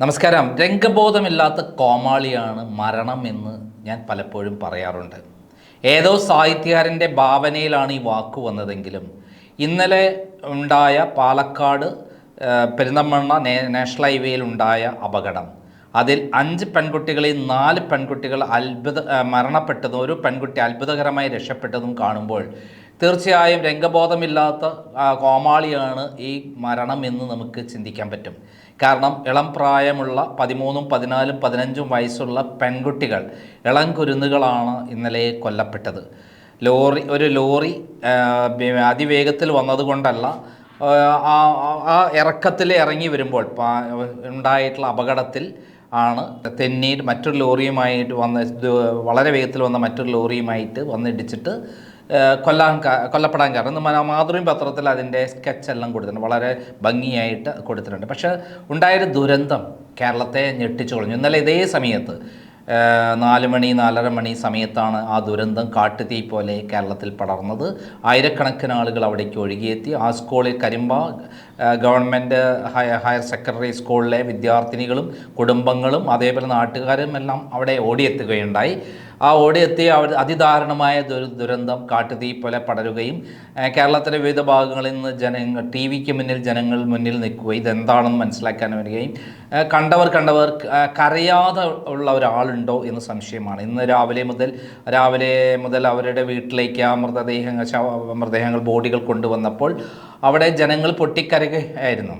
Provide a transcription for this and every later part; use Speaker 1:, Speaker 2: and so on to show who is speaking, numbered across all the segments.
Speaker 1: നമസ്കാരം. രംഗബോധമില്ലാത്ത കോമാളിയാണ് മരണം എന്ന് ഞാൻ പലപ്പോഴും പറയാറുണ്ട്. ഏതോ സാഹിത്യകാരന്റെ ഭാവനയിലാണ് ഈ വാക്ക് വന്നതെങ്കിലും ഇന്നലെ ഉണ്ടായ പാലക്കാട് പെരിന്തമണ്ണ നാഷണൽ ഹൈവേയിൽ ഉണ്ടായ അപകടം. അതിൽ അഞ്ച് പെൺകുട്ടികളിൽ നാല് പെൺകുട്ടികൾ അത്ഭുത മരണപ്പെട്ടതും ഒരു പെൺകുട്ടി അത്ഭുതകരമായി രക്ഷപ്പെട്ടതും കാണുമ്പോൾ തീർച്ചയായും രംഗബോധമില്ലാത്ത കോമാളിയാണ് ഈ മരണം എന്ന് നമുക്ക് ചിന്തിക്കാൻ പറ്റും. കാരണം ഇളം പ്രായമുള്ള പതിമൂന്നും പതിനാലും പതിനഞ്ചും വയസ്സുള്ള പെൺകുട്ടികൾ ഇളം കുരുന്നുകളാണ് ഇന്നലെ കൊല്ലപ്പെട്ടത്. ലോറി ഒരു ലോറി അതിവേഗത്തിൽ വന്നതുകൊണ്ടല്ല ആ, ഇറക്കത്തിൽ ഇറങ്ങി വരുമ്പോൾ ഉണ്ടായിട്ടുള്ള അപകടത്തിൽ ആണ് തെന്നീർ മറ്റൊരു ലോറിയുമായിട്ട് വന്ന് വളരെ വേഗത്തിൽ വന്ന മറ്റൊരു ലോറിയുമായിട്ട് വന്നിടിച്ചിട്ട് കൊല്ലാൻ കൊല്ലപ്പെടാൻ കാരണം മാതൃഭൂമി പത്രത്തിൽ അതിന്റെ സ്കെച്ച് എല്ലാം കൊടുത്തിട്ടുണ്ട്. വളരെ ഭംഗിയായിട്ട് കൊടുത്തിട്ടുണ്ട്. പക്ഷേ ഉണ്ടായൊരു ദുരന്തം കേരളത്തെ ഞെട്ടിച്ചു കളഞ്ഞു. ഇന്നലെ ഇതേ സമയത്ത് നാല് മണി നാലര മണി സമയത്താണ് ആ ദുരന്തം കാട്ടുതീ പോലെ കേരളത്തിൽ പടർന്നത്. ആയിരക്കണക്കിന് ആളുകൾ അവിടേക്ക് ഒഴുകിയെത്തി. ആ സ്കൂളിൽ Karimba government higher higher secondary സ്കൂളിലെ വിദ്യാർത്ഥിനികളും കുടുംബങ്ങളും അതേപോലെ നാട്ടുകാരും എല്ലാം അവിടെ ഓടിയെത്തുകയുണ്ടായി. ആ ഓടിയെത്തിയ അവർ അതിദാരുണമായ ദുര ദുരന്തം കാട്ടുതീ പോലെ പടരുകയും കേരളത്തിലെ വിവിധ ഭാഗങ്ങളിൽ നിന്ന് ജനങ്ങൾ ടി വിക്ക് മുന്നിൽ ജനങ്ങൾ മുന്നിൽ നിൽക്കുകയും ഇതെന്താണെന്ന് മനസ്സിലാക്കാൻ വരികയും കണ്ടവർ കണ്ടവർ കരയാതെ ഉള്ള ഒരാളുണ്ടോ എന്ന് സംശയമാണ്. ഇന്ന് രാവിലെ മുതൽ രാവിലെ മുതൽ അവരുടെ വീട്ടിലേക്ക് ആ മൃതദേഹങ്ങൾ മൃതദേഹങ്ങൾ ബോഡികൾ കൊണ്ടുവന്നപ്പോൾ അവിടെ ജനങ്ങൾ പൊട്ടിക്കരയുകയായിരുന്നു.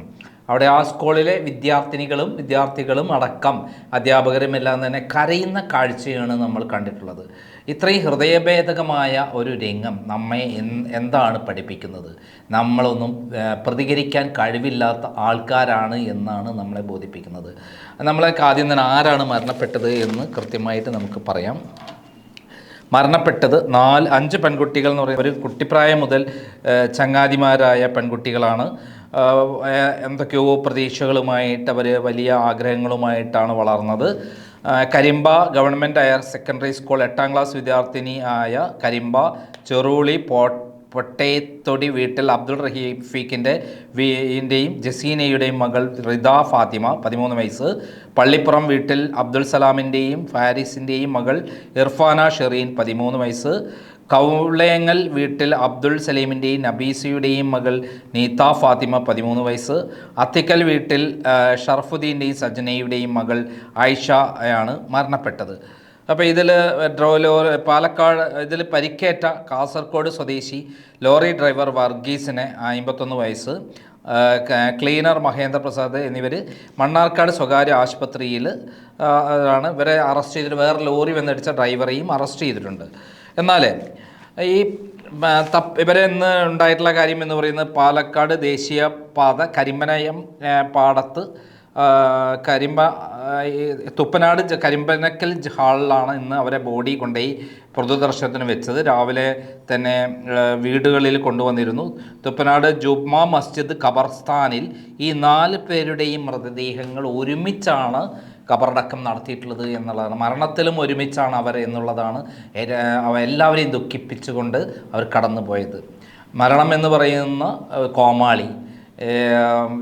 Speaker 1: അവിടെ ആ സ്കൂളിലെ വിദ്യാർത്ഥിനികളും വിദ്യാർത്ഥികളും അടക്കം അധ്യാപകരും എല്ലാം തന്നെ കരയുന്ന കാഴ്ചയാണ് നമ്മൾ കണ്ടിട്ടുള്ളത്. ഇത്രയും ഹൃദയഭേദകമായ ഒരു രംഗം നമ്മെ എന്താണ് പഠിപ്പിക്കുന്നത്? നമ്മളൊന്നും പ്രതികരിക്കാൻ കഴിവില്ലാത്ത ആൾക്കാരാണ് എന്നാണ് നമ്മളെ ബോധിപ്പിക്കുന്നത്. നമ്മളെ ആദ്യം തന്നെ ആരാണ് മരണപ്പെട്ടത് എന്ന് കൃത്യമായിട്ട് നമുക്ക് പറയാം. മരണപ്പെട്ടത് നാല് അഞ്ച് പെൺകുട്ടികൾ എന്ന് പറയുന്നത് ഒരു കുട്ടിപ്രായം മുതൽ ചങ്ങാതിമാരായ പെൺകുട്ടികളാണ്. എന്തൊക്കെയോ പ്രതീക്ഷകളുമായിട്ട് അവർ വലിയ ആഗ്രഹങ്ങളുമായിട്ടാണ് വളർന്നത്. Karimba government higher secondary school എട്ടാം ക്ലാസ് വിദ്യാർത്ഥിനി ആയ കരിമ്പ ചെറുളി പോ പൊട്ടേത്തൊടി വീട്ടിൽ അബ്ദുൾ റഹീഫിക്കിന്റെ വീന്റെയും ജസീനയുടെയും മകൾ റിദ ഫാത്തിമ പതിമൂന്ന് വയസ്സ്. പള്ളിപ്പുറം വീട്ടിൽ അബ്ദുൾ സലാമിന്റെയും ഫാരിസിന്റെയും മകൾ ഇർഫാന ഷെറീൻ പതിമൂന്ന് വയസ്സ്. കൗളേങ്ങൽ വീട്ടിൽ അബ്ദുൾ സലീമിന്റെയും നബീസയുടെയും മകൾ നീത്ത ഫാത്തിമ പതിമൂന്ന് വയസ്സ്. അത്തിക്കൽ വീട്ടിൽ ഷർഫുദ്ദീന്റെയും സജനയുടെയും മകൾ ആയിഷ ആണ് മരണപ്പെട്ടത്. അപ്പോൾ ഇതിൽ ലോറി പാലക്കാട് ഇതിൽ പരിക്കേറ്റ കാസർഗോഡ് സ്വദേശി ലോറി ഡ്രൈവർ വർഗീസിന് അമ്പത്തൊന്ന് വയസ്സ്. ക്ലീനർ മഹേന്ദ്ര പ്രസാദ് എന്നിവർ മണ്ണാർക്കാട് സ്വകാര്യ ആശുപത്രിയിൽ ആണ് ഇവരെ അറസ്റ്റ് ചെയ്തിട്ട് വേറെ ലോറി വന്നടിച്ച ഡ്രൈവറെയും അറസ്റ്റ് ചെയ്തിട്ടുണ്ട്. എന്നാൽ ഈ തപ്പ് ഇവരെ ഇന്ന് ഉണ്ടായിട്ടുള്ള കാര്യം എന്ന് പറയുന്നത് പാലക്കാട് ദേശീയ പാത കരിമ്പനയം ആ, പാടത്ത് കരിമ്പ തുപ്പനാട് കരിമ്പനക്കൽ ഹാളിലാണ് ഇന്ന് അവരെ ബോഡി കൊണ്ടുപോയി പൊതുദർശനത്തിന് വെച്ചത്. രാവിലെ തന്നെ വീടുകളിൽ കൊണ്ടുവന്നിരുന്നു. തുപ്പനാട് ജുബ്മ മസ്ജിദ് ഖബർസ്ഥാനിൽ ഈ നാല് പേരുടെയും മൃതദേഹങ്ങൾ ഒരുമിച്ചാണ് ഖബറടക്കം നടത്തിയിട്ടുള്ളത് എന്നുള്ളതാണ്. മരണത്തിലും ഒരുമിച്ചാണ് അവർ എന്നുള്ളതാണ്. എല്ലാവരെയും ദുഃഖിപ്പിച്ചുകൊണ്ട് അവർ കടന്നുപോയത്. മരണം എന്ന് പറയുന്ന കോമാളി.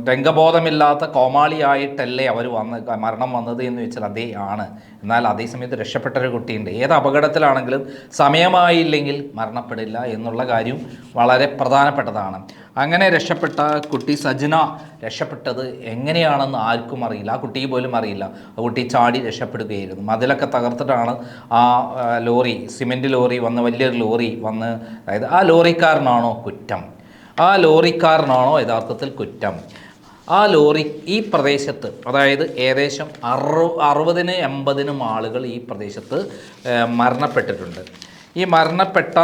Speaker 1: രംഗബോധമില്ലാത്ത കോമാളിയായിട്ടല്ലേ അവർ വന്ന് മരണം വന്നത് എന്ന് വെച്ചാൽ അതേ ആണ്. എന്നാൽ അതേസമയത്ത് രക്ഷപ്പെട്ട ഒരു കുട്ടിയുണ്ട്. ഏത് അപകടത്തിലാണെങ്കിലും സമയമായില്ലെങ്കിൽ മരണപ്പെടില്ല എന്നുള്ള കാര്യം വളരെ പ്രധാനപ്പെട്ടതാണ്. അങ്ങനെ രക്ഷപ്പെട്ട കുട്ടി സജന രക്ഷപ്പെട്ടത് എങ്ങനെയാണെന്ന് ആർക്കും അറിയില്ല. ആ കുട്ടിയെ പോലും അറിയില്ല. ആ കുട്ടി ചാടി രക്ഷപ്പെടുകയായിരുന്നു. മതിലൊക്കെ തകർത്തിട്ടാണ് ആ, ലോറി സിമെന്റ് ലോറി വന്ന് വലിയൊരു ലോറി വന്ന് അതായത് ആ ലോറിക്കാരനാണോ കുറ്റം? ആ ലോറിക്കാരനാണോ യഥാർത്ഥത്തിൽ കുറ്റം? ആ ലോറി ഈ പ്രദേശത്ത് അതായത് ഏകദേശം അറു അറുപതിന് എൺപതിനും ആളുകൾ ഈ പ്രദേശത്ത് മരണപ്പെട്ടിട്ടുണ്ട്. ഈ മരണപ്പെട്ട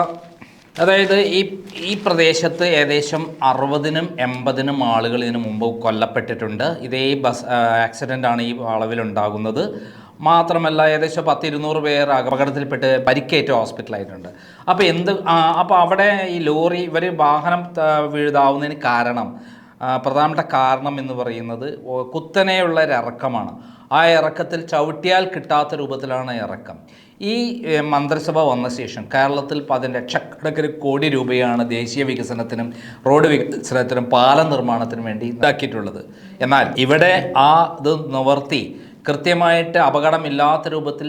Speaker 1: അതായത് ഈ ഈ പ്രദേശത്ത് ഏകദേശം അറുപതിനും എൺപതിനും ആളുകൾ ഇതിനു മുമ്പ് കൊല്ലപ്പെട്ടിട്ടുണ്ട്. ഇതേ ബസ് ആക്സിഡന്റാണ് ഈ അളവിലുണ്ടാകുന്നത്. മാത്രമല്ല ഏകദേശം പത്ത് ഇരുന്നൂറ് പേർ അപകടത്തിൽപ്പെട്ട് പരിക്കേറ്റ് ഹോസ്പിറ്റലായിട്ടുണ്ട്. അപ്പോൾ എന്ത് അപ്പോൾ അവിടെ ഈ ലോറി ഇവർ വാഹനം വീഴുതാവുന്നതിന് കാരണം പ്രധാനപ്പെട്ട കാരണം എന്ന് പറയുന്നത് കുത്തനെയുള്ള ഒരു ഇറക്കമാണ്. ആ ഇറക്കത്തിൽ ചവിട്ടിയാൽ കിട്ടാത്ത രൂപത്തിലാണ് ഇറക്കം. ഈ മന്ത്രിസഭ വന്ന ശേഷം കേരളത്തിൽ പതിന് ലക്ഷക്കണക്കിന് കോടി രൂപയാണ് ദേശീയ വികസനത്തിനും റോഡ് വികസനത്തിനും പാലം നിർമ്മാണത്തിനും വേണ്ടി ഇതാക്കിയിട്ടുള്ളത്. എന്നാൽ ഇവിടെ ആ ഇത് നിവർത്തി. കൃത്യമായിട്ട് അപകടമില്ലാത്ത രൂപത്തിൽ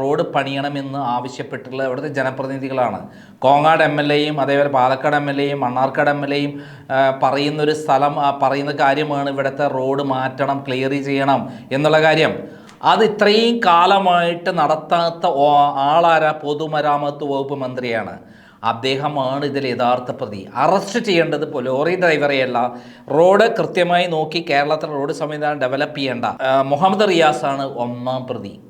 Speaker 1: റോഡ് പണിയണമെന്ന് ആവശ്യപ്പെട്ടിട്ടുള്ള ഇവിടുത്തെ ജനപ്രതിനിധികളാണ്. കോങ്ങാട് എം എൽ എയും അതേപോലെ പാലക്കാട് എം എൽ എയും മണ്ണാർക്കാട് എം എൽ എയും പറയുന്നൊരു സ്ഥലം പറയുന്ന കാര്യമാണ് ഇവിടുത്തെ റോഡ് മാറ്റണം ക്ലിയർ ചെയ്യണം എന്നുള്ള കാര്യം. അത് ഇത്രയും കാലമായിട്ട് നടത്താത്ത ആളാരാ പൊതുമരാമത്ത് വകുപ്പ് മന്ത്രിയാണ്. അദ്ദേഹമാണ് ഇതിൽ യഥാർത്ഥ പ്രതി. അറസ്റ്റ് ചെയ്യേണ്ടത് ലോറി ഡ്രൈവറെയല്ല റോഡ് കൃത്യമായി നോക്കി കേരളത്തിലെ റോഡ് സംവിധാനം ഡെവലപ്പ് ചെയ്യേണ്ട. മുഹമ്മദ് റിയാസാണ് ഒന്നാം പ്രതി.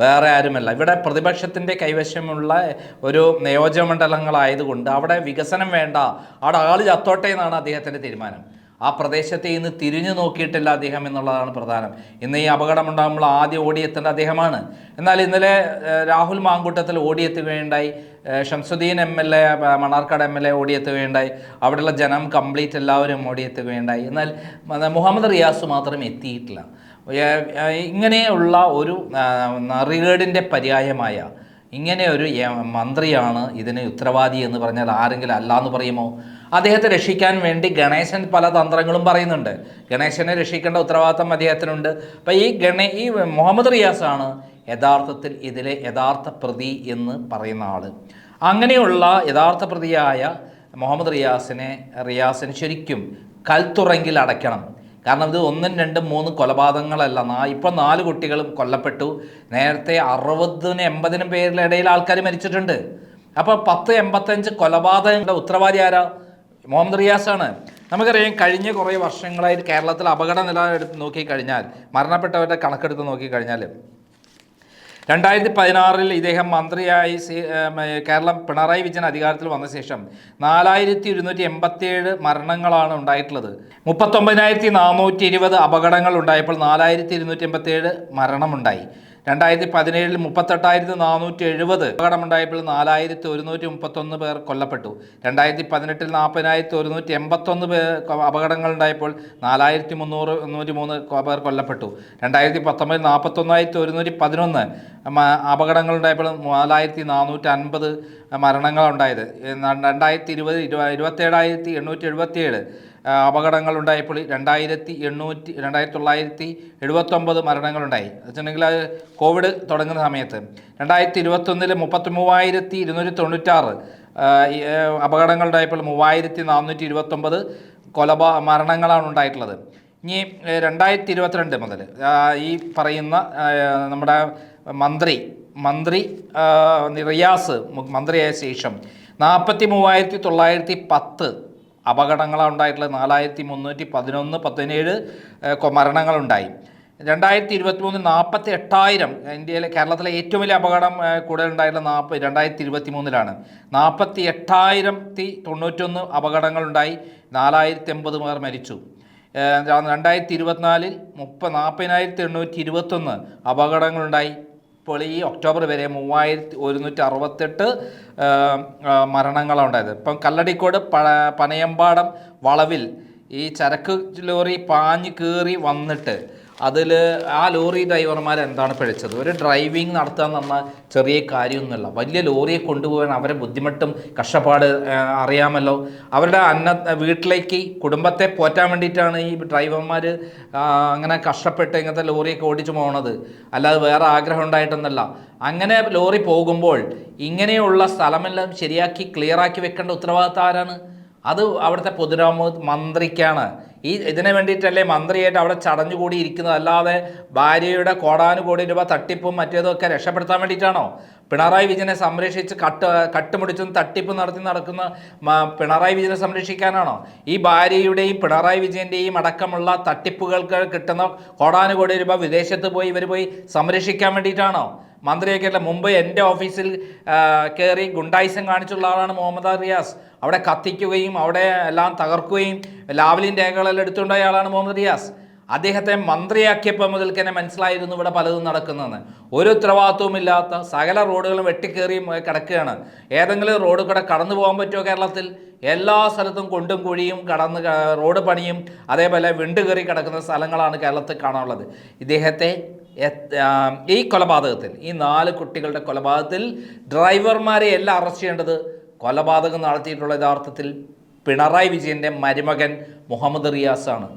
Speaker 1: വേറെ ആരുമല്ല. ഇവിടെ പ്രതിപക്ഷത്തിന്റെ കൈവശമുള്ള ഒരു നിയോജകമണ്ഡലങ്ങളായതുകൊണ്ട് അവിടെ വികസനം വേണ്ട. അവിടെ ആൾ ചത്തോട്ടെ എന്നാണ് അദ്ദേഹത്തിന്റെ തീരുമാനം. ആ പ്രദേശത്തെ ഇന്ന് തിരിഞ്ഞു നോക്കിയിട്ടില്ല അദ്ദേഹം എന്നുള്ളതാണ് പ്രധാനം. ഇന്ന് ഈ അപകടം ഉണ്ടാകുമ്പോൾ ആദ്യം ഓടിയെത്തേണ്ട അദ്ദേഹമാണ്. എന്നാൽ ഇന്നലെ Rahul Mankoottathil ഓടിയെത്തുകയുണ്ടായി. Shamsuddin M L A Mannarkkad M L A ഓടിയെത്തുകയുണ്ടായി. അവിടെയുള്ള ജനം കംപ്ലീറ്റ് എല്ലാവരും ഓടിയെത്തുകയുണ്ടായി. എന്നാൽ മുഹമ്മദ് റിയാസ് മാത്രം എത്തിയിട്ടില്ല. ഇങ്ങനെയുള്ള ഒരു നറികേടിന്റെ പര്യായമായ ഇങ്ങനെ ഒരു മന്ത്രിയാണ് ഇതിന് ഉത്തരവാദി എന്ന് പറഞ്ഞാൽ ആരെങ്കിലും അല്ല എന്ന് പറയുമോ? അദ്ദേഹത്തെ രക്ഷിക്കാൻ വേണ്ടി ഗണേശൻ പല തന്ത്രങ്ങളും പറയുന്നുണ്ട്. ഗണേശനെ രക്ഷിക്കേണ്ട ഉത്തരവാദിത്തം അദ്ദേഹത്തിനുണ്ട്. അപ്പം ഈ ഗണേ ഈ മുഹമ്മദ് റിയാസാണ് യഥാർത്ഥത്തിൽ ഇതിലെ യഥാർത്ഥ പ്രതി എന്ന് പറയുന്ന ആൾ അങ്ങനെയുള്ള യഥാർത്ഥ പ്രതിയായ മുഹമ്മദ് റിയാസിനെ റിയാസിന് ശരിക്കും കൽത്തുറങ്കിൽ അടയ്ക്കണം. കാരണം ഇത് ഒന്നും രണ്ടും മൂന്ന് കൊലപാതകങ്ങളല്ല. നാ ഇപ്പം നാല് കുട്ടികളും കൊല്ലപ്പെട്ടു. നേരത്തെ അറുപതിനും എൺപതിനും പേരുടെ ഇടയിൽ ആൾക്കാർ മരിച്ചിട്ടുണ്ട്. അപ്പോൾ പത്ത് എൺപത്തഞ്ച് കൊലപാതകങ്ങളുടെ ഉത്തരവാദി ആരാ? മുഹമ്മദ് റിയാസാണ്. നമുക്കറിയാം കഴിഞ്ഞ കുറേ വർഷങ്ങളായിട്ട് കേരളത്തിൽ അപകട നില എടുത്ത് നോക്കിക്കഴിഞ്ഞാൽ മരണപ്പെട്ടവരുടെ കണക്കെടുത്ത് നോക്കിക്കഴിഞ്ഞാൽ രണ്ടായിരത്തി പതിനാറിൽ ഇദ്ദേഹം മന്ത്രിയായി കേരളം പിണറായി വിജയൻ അധികാരത്തിൽ വന്ന ശേഷം നാലായിരത്തി ഇരുന്നൂറ്റി എൺപത്തിയേഴ് മരണങ്ങളാണ് ഉണ്ടായിട്ടുള്ളത്. മുപ്പത്തൊമ്പതിനായിരത്തി നാനൂറ്റി ഇരുപത് അപകടങ്ങൾ ഉണ്ടായപ്പോൾ നാലായിരത്തി ഇരുന്നൂറ്റി എൺപത്തിയേഴ് മരണമുണ്ടായി. രണ്ടായിരത്തി പതിനേഴിൽ മുപ്പത്തെട്ടായിരത്തി നാനൂറ്റി എഴുപത് അപകടമുണ്ടായപ്പോൾ നാലായിരത്തി ഒരുന്നൂറ്റി മുപ്പത്തൊന്ന് പേർ കൊല്ലപ്പെട്ടു. രണ്ടായിരത്തി പതിനെട്ടിൽ നാൽപ്പതിനായിരത്തി ഒരുന്നൂറ്റി എൺപത്തൊന്ന് പേർ അപകടങ്ങൾ ഉണ്ടായപ്പോൾ നാലായിരത്തി മുന്നൂറ് മുന്നൂറ്റി മൂന്ന് പേർ കൊല്ലപ്പെട്ടു. രണ്ടായിരത്തി പത്തൊമ്പതിൽ നാൽപ്പത്തൊന്നായിരത്തി ഒരുന്നൂറ്റി പതിനൊന്ന് അപകടങ്ങൾ ഉണ്ടായപ്പോൾ നാലായിരത്തി നാനൂറ്റി അൻപത് മരണങ്ങളുണ്ടായത് രണ്ടായിരത്തി ഇരുപത് ഇരുപ ഇരുപത്തേഴായിരത്തി എണ്ണൂറ്റി എഴുപത്തിയേഴ് അപകടങ്ങൾ ഉണ്ടായപ്പോൾ രണ്ടായിരത്തി എണ്ണൂറ്റി രണ്ടായിരത്തി തൊള്ളായിരത്തി എഴുപത്തൊമ്പത് മരണങ്ങളുണ്ടായി. വെച്ചിട്ടുണ്ടെങ്കിൽ അത് കോവിഡ് തുടങ്ങുന്ന സമയത്ത്. രണ്ടായിരത്തി ഇരുപത്തൊന്നിൽ മുപ്പത്തി മൂവായിരത്തി ഇരുന്നൂറ്റി തൊണ്ണൂറ്റാറ് അപകടങ്ങളുണ്ടായപ്പോൾ മൂവായിരത്തി നാനൂറ്റി ഇരുപത്തൊമ്പത് കൊലപ മരണങ്ങളാണ് ഉണ്ടായിട്ടുള്ളത്. ഇനി രണ്ടായിരത്തി ഇരുപത്തിരണ്ട് മുതൽ ഈ പറയുന്ന നമ്മുടെ മന്ത്രി മന്ത്രി റിയാസ് മന്ത്രിയായ ശേഷം നാൽപ്പത്തി മൂവായിരത്തി തൊള്ളായിരത്തി പത്ത് അപകടങ്ങളാണ് ഉണ്ടായിട്ടുള്ളത് നാലായിരത്തി മുന്നൂറ്റി പതിനൊന്ന് പതിനേഴ് മരണങ്ങളുണ്ടായി. രണ്ടായിരത്തി ഇരുപത്തി മൂന്ന് നാൽപ്പത്തി എട്ടായിരം ഇന്ത്യയിലെ കേരളത്തിലെ ഏറ്റവും വലിയ അപകടം കൂടുതലുണ്ടായിട്ടുള്ള നാൽപ്പത് രണ്ടായിരത്തി ഇരുപത്തി മൂന്നിലാണ് നാൽപ്പത്തി എട്ടായിരത്തി തൊണ്ണൂറ്റൊന്ന് അപകടങ്ങളുണ്ടായി. നാലായിരത്തി എൺപത് പേർ മരിച്ചു. രണ്ടായിരത്തി ഇരുപത്തിനാലിൽ മുപ്പ നാൽപ്പതിനായിരത്തി എണ്ണൂറ്റി ഇരുപത്തൊന്ന് അപകടങ്ങളുണ്ടായി. ഇപ്പോൾ ഈ ഒക്ടോബർ വരെ മൂവായിരത്തി ഒരുന്നൂറ്റി അറുപത്തെട്ട് മരണങ്ങളാണ് ഉണ്ടായത്. ഇപ്പം കല്ലടിക്കോട് പ പനയമ്പാടം വളവിൽ ഈ ചരക്ക് ലോറി പാഞ്ഞ് കയറി വന്നിട്ട് അതിൽ ആ ലോറി ഡ്രൈവർമാർ എന്താണ് പിഴച്ചത്? ഒരു ഡ്രൈവിംഗ് നടത്തുക എന്ന് ചെറിയ കാര്യമൊന്നുമല്ല. വലിയ ലോറിയെ കൊണ്ടുപോകാൻ അവരെ ബുദ്ധിമുട്ടും കഷ്ടപ്പാട് അറിയാമല്ലോ. അവരുടെ അന്ന വീട്ടിലേക്ക് കുടുംബത്തെ പോറ്റാൻ വേണ്ടിയിട്ടാണ് ഈ ഡ്രൈവർമാർ അങ്ങനെ കഷ്ടപ്പെട്ട് ഇങ്ങനത്തെ ലോറിയൊക്കെ ഓടിച്ചു പോകണത് അല്ലാതെ വേറെ ആഗ്രഹം ഉണ്ടായിട്ടൊന്നല്ല അങ്ങനെ ലോറി പോകുമ്പോൾ ഇങ്ങനെയുള്ള സ്ഥലമെല്ലാം ശരിയാക്കി ക്ലിയറാക്കി വെക്കേണ്ട ഉത്തരവാദിത്തം ആരാണ്? അത് അവിടുത്തെ പൊതുരാമ മന്ത്രിക്കാണ്. ഈ ഇതിന് വേണ്ടിയിട്ടല്ലേ മന്ത്രിയായിട്ട് അവിടെ ചടഞ്ഞുകൂടി ഇരിക്കുന്നത്. അല്ലാതെ ഭാര്യയുടെ കോടാനുകോടി രൂപ തട്ടിപ്പും മറ്റേതൊക്കെ രക്ഷപ്പെടുത്താൻ വേണ്ടിയിട്ടാണോ? പിണറായി വിജയനെ സംരക്ഷിച്ച് കട്ട് കട്ടുമുടിച്ചും തട്ടിപ്പ് നടത്തി നടക്കുന്ന പിണറായി വിജയനെ സംരക്ഷിക്കാനാണോ? ഈ ഭാര്യയുടെയും പിണറായി വിജയന്റെയും അടക്കമുള്ള തട്ടിപ്പുകൾക്ക് കിട്ടുന്ന കോടാനുകോടി രൂപ വിദേശത്ത് പോയി ഇവർ പോയി സംരക്ഷിക്കാൻ വേണ്ടിയിട്ടാണോ? മന്ത്രിയൊക്കെ അല്ല? മുമ്പ് എന്റെ ഓഫീസിൽ കയറി ഗുണ്ടായിസം കാണിച്ചുള്ള ആളാണ് മുഹമ്മദ് റിയാസ്. അവിടെ കത്തിക്കുകയും അവിടെ എല്ലാം തകർക്കുകയും ലാവലിൻ രേഖകളെല്ലാം എടുത്തുകൊണ്ടായ ആളാണ് മുഹമ്മദ് റിയാസ്. അദ്ദേഹത്തെ മന്ത്രിയാക്കിയപ്പോൾ മുതൽക്ക് തന്നെ മനസ്സിലായിരുന്നു ഇവിടെ പലതും നടക്കുന്നതെന്ന്. ഒരു ഉത്തരവാദിത്വവും ഇല്ലാത്ത സകല റോഡുകളും വെട്ടിക്കേറി കിടക്കുകയാണ്. ഏതെങ്കിലും റോഡ് കൂടെ കടന്നു പോകാൻ പറ്റുമോ കേരളത്തിൽ? എല്ലാ സ്ഥലത്തും കൊണ്ടും കുഴിയും കടന്ന് റോഡ് പണിയും അതേപോലെ വിണ്ടുകയറി കിടക്കുന്ന സ്ഥലങ്ങളാണ് കേരളത്തിൽ കാണാനുള്ളത്. ഇദ്ദേഹത്തെ ഈ കൊലപാതകത്തിൽ ഈ നാല് കുട്ടികളുടെ കൊലപാതകത്തിൽ ഡ്രൈവർമാരെ എല്ലാം അറസ്റ്റ് ചെയ്യേണ്ടത്? കൊലപാതകം നടത്തിയിട്ടുള്ള യഥാർത്ഥത്തിൽ പിണറായി വിജയന്റെ മരുമകൻ മുഹമ്മദ് റിയാസാണ്.